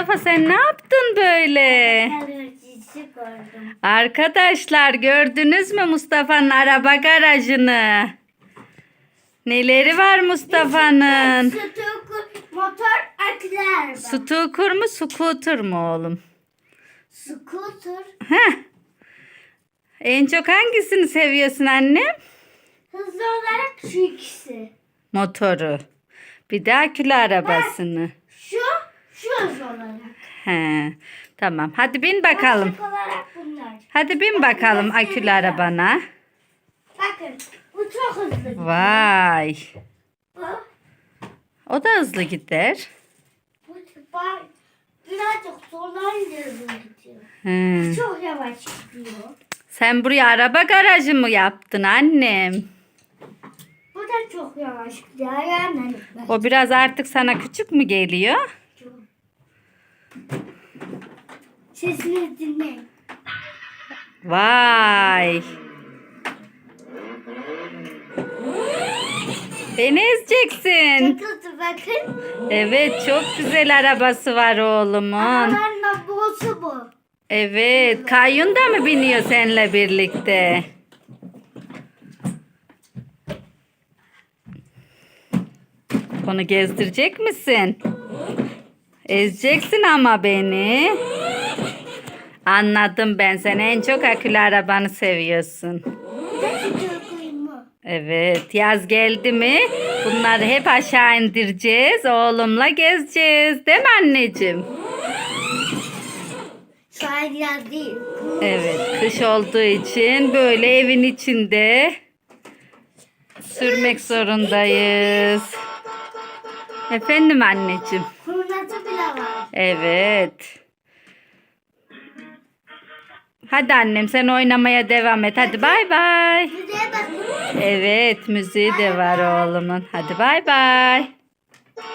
Mustafa sen ne yaptın böyle? Arkadaşlar gördünüz mü Mustafa'nın araba garajını? Neleri var Mustafa'nın? Motor, var. Scooter mu scooter mu oğlum? Scooter, Heh. En çok hangisini seviyorsun annem? hızlı olarak şu ikisi. Motoru. Bir de akülü arabasını. Şu, olarak. He. Tamam. Hadi bin bakalım. Başlık olarak bunlar. Hadi bin bakalım akülü arabana. Bakın, bu çok hızlı. Vay. Bu, O da hızlı gider. bu birazcık zorlayınca hızlı gidiyor. He. Çok yavaş gidiyor. Sen buraya araba garajı mı yaptın annem? Bu da çok yavaş gidiyor. Gitmez. O biraz artık sana küçük mü geliyor? Sesini dinleyin. Vay. Beni ezeceksin. Takıldı bakın. Evet çok güzel arabası var oğlumun. Arabanın boğusu bu. Evet Kayyun da mı biniyor seninle birlikte? Onu gezdirecek misin? Ezeceksin ama beni. Anladım ben. Sen en çok akülü arabanı seviyorsun. Evet yaz geldi mi bunları hep aşağı indireceğiz. Oğlumla gezeceğiz. Değil mi anneciğim? Yaz değil. Evet kış olduğu için böyle evin içinde sürmek zorundayız. Efendim anneciğim. Evet. Hadi annem sen oynamaya devam et. Hadi bay bay. Evet müziği de var oğlumun. Hadi bay bay.